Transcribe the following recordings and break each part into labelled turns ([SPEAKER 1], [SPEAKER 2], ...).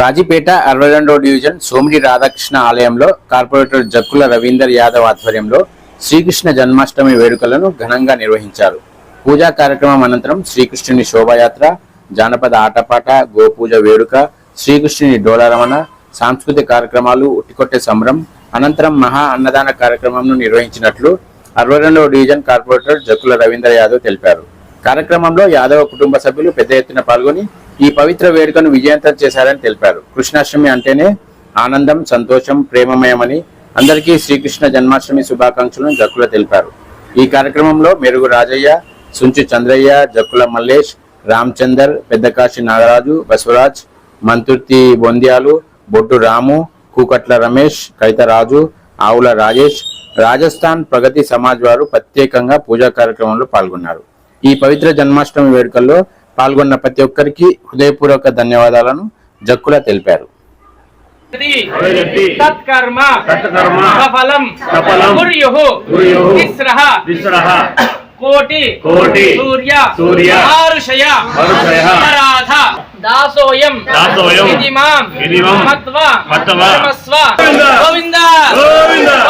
[SPEAKER 1] కాజీపేట అరవై రెండో డివిజన్ సోమిడి రాధాకృష్ణ ఆలయంలో కార్పొరేటర్ జక్కుల రవీందర్ యాదవ్ ఆధ్వర్యంలో శ్రీకృష్ణ జన్మాష్టమి వేడుకలను ఘనంగా నిర్వహించారు. పూజా కార్యక్రమం అనంతరం శ్రీకృష్ణుని శోభాయాత్ర జానపద ఆటపాట గోపూజ వేడుక శ్రీకృష్ణుని డోలారమణ సాంస్కృతిక కార్యక్రమాలు ఉట్టికొట్టే సంబరం అనంతరం మహా అన్నదాన కార్యక్రమంను నిర్వహించినట్లు అరవై రెండవ డివిజన్ కార్పొరేటర్ జక్కుల రవీందర్ యాదవ్ తెలిపారు. కార్యక్రమంలో యాదవ కుటుంబ సభ్యులు పెద్ద ఎత్తున పాల్గొని ఈ పవిత్ర వేడుకను విజయంతం చేశారని తెలిపారు. కృష్ణాష్టమి అంటేనే ఆనందం సంతోషం ప్రేమమయమని అందరికీ శ్రీకృష్ణ జన్మాష్టమి శుభాకాంక్షలను జక్కుల తెలిపారు. ఈ కార్యక్రమంలో మెరుగు రాజయ్య సుంచు చంద్రయ్య జక్కుల మల్లేష్ రామచందర్ పెద్దకాశి నాగరాజు బసవరాజ్ మంతుర్తి బొంద్యాలు బొట్టు రాము కూకట్ల రమేష్ కైతరాజు ఆవుల రాజేష్ రాజస్థాన్ ప్రగతి సమాజ్ వారు ప్రత్యేకంగా పూజా కార్యక్రమంలో పాల్గొన్నారు. ఈ పవిత్ర జన్మాష్టమి వేడుకల్లో పాల్గొన్న ప్రతి ఒక్కరికి హృదయపూర్వక ధన్యవాదాలను జక్కుల తెలిపారు.
[SPEAKER 2] తత్కర్మ సఫలం తిస్రః కోటి
[SPEAKER 3] కోటి
[SPEAKER 2] సూర్య అపరాధ దాసోయం
[SPEAKER 3] దాసోయం
[SPEAKER 2] ఇదిమాం
[SPEAKER 3] ఇదిమాం
[SPEAKER 2] మత్వ
[SPEAKER 3] మత్వ
[SPEAKER 2] ధర్మస్వ
[SPEAKER 3] గోవింద
[SPEAKER 2] గోవింద
[SPEAKER 3] గోవింద
[SPEAKER 2] గోవింద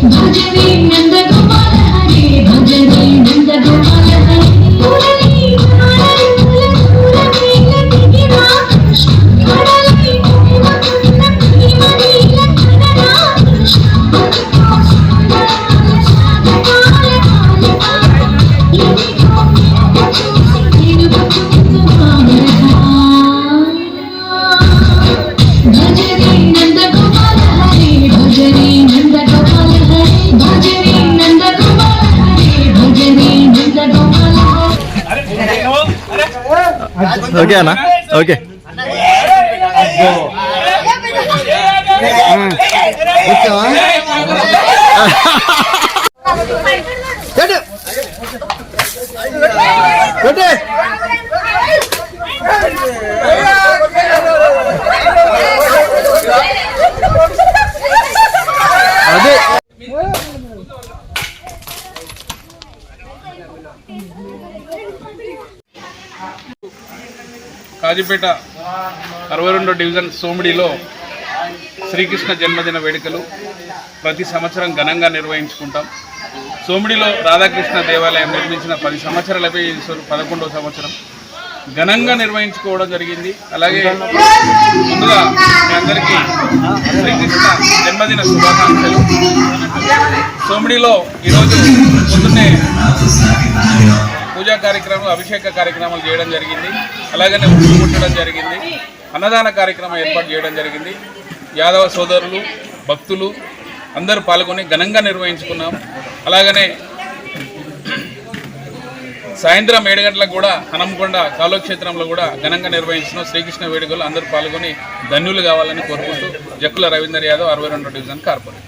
[SPEAKER 4] 看见你。
[SPEAKER 5] ఓకే అన్న ఓకే అదే
[SPEAKER 6] కాజీపేట అరవై రెండో డివిజన్ సోమిడిలో శ్రీకృష్ణ జన్మదిన వేడుకలు ప్రతి సంవత్సరం ఘనంగా నిర్వహించుకుంటాం. సోమిడిలో రాధాకృష్ణ దేవాలయం నిర్మించిన పది సంవత్సరాలపై సో- పదకొండవ సంవత్సరం ఘనంగా నిర్వహించుకోవడం జరిగింది. అలాగే ముందుగా మీ అందరికీ శ్రీకృష్ణ జన్మదిన శుభాకాంక్షలు. సోమిడిలో ఈరోజు పొద్దున్నే పూజా కార్యక్రమం అభిషేక కార్యక్రమాలు చేయడం జరిగింది. అలాగనే ఉప్పు ముట్టడం జరిగింది. అన్నదాన కార్యక్రమం ఏర్పాటు చేయడం జరిగింది. యాదవ సోదరులు భక్తులు అందరూ పాల్గొని ఘనంగా నిర్వహించుకున్నాం. అలాగనే సాయంత్రం ఏడు గంటలకు కూడా హనంకొండ కాలోక్షేత్రంలో కూడా ఘనంగా నిర్వహించిన శ్రీకృష్ణ వేడుకలు అందరూ పాల్గొని ధన్యులు కావాలని కోరుకుంటూ జక్కుల రవీందర్ యాదవ్ అరవై రెండో డివిజన్ కార్పొరేట్